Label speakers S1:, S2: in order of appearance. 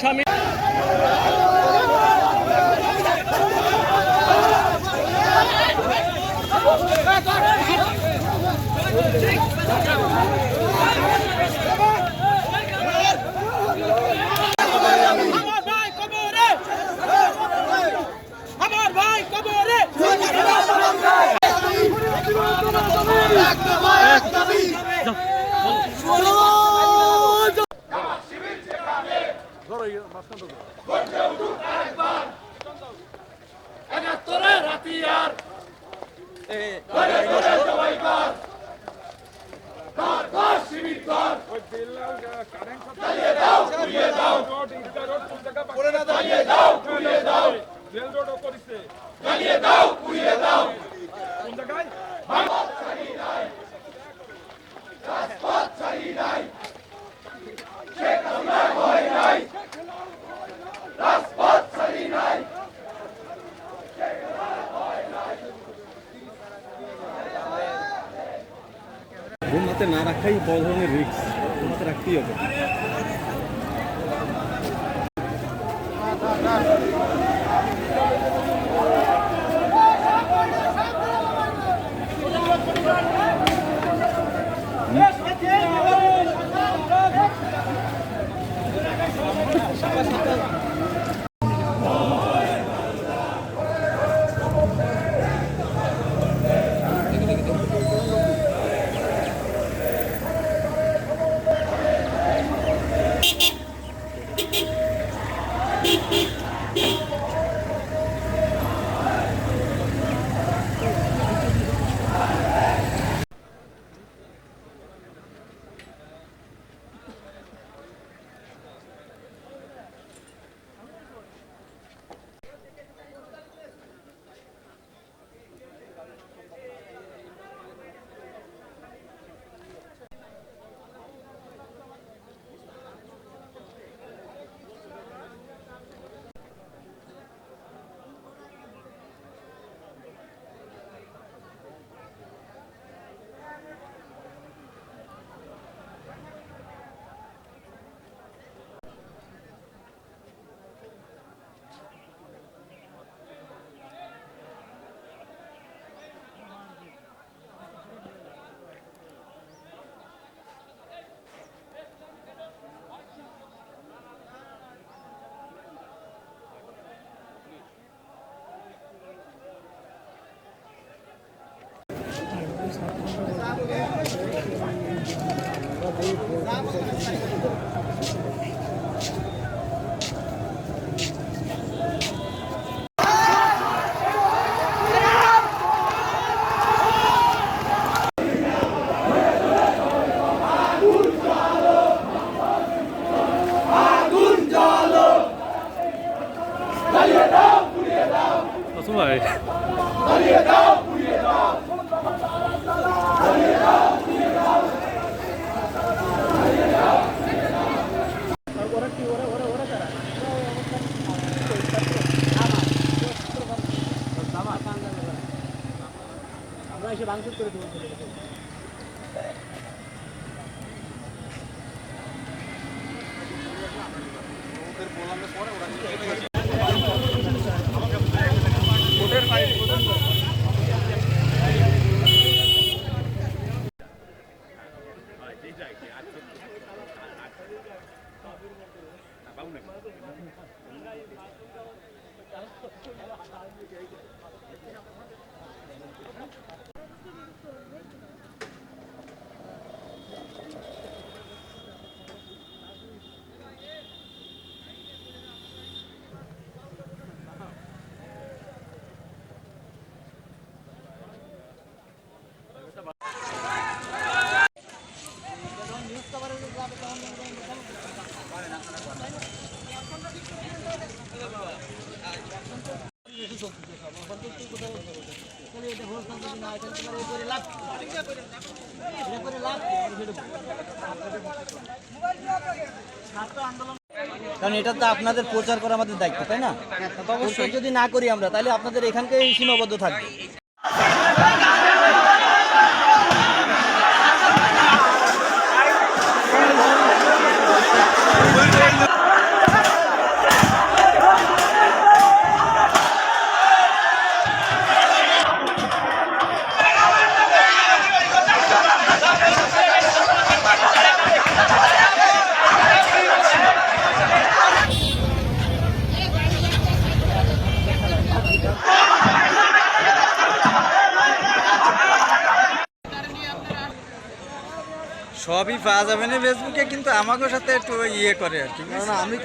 S1: স্বামী। উড়িয়ে দাও করে না জ্বালিয়ে দাও উড়িয়ে দাও রেল রোডও করিছে। জ্বালিয়ে দাও উড়িয়ে দাও কোন জায়গায়? ভারত ছাড়ি নাই। রাজপথ ছাড়ি নাই।
S2: ঘুম হাতে না রাখাই বড় ধরনের রিক্স ঘুম হাতে রাখতেই হবে। অসম ভাই এসে ভাঙচুর করে দেবো ওদের বলার পরে ওরা
S1: কারণ এটা তো আপনাদের প্রচার করা আমাদের দায়িত্ব তাই না? যদি না করি আমরা তাহলে আপনাদের এখানকে সীমাবদ্ধ থাকবে।
S2: সবই পাওয়া যাবে না ফেসবুকে কিন্তু আমাকে সাথে একটু ইয়ে করে আর কি। আমি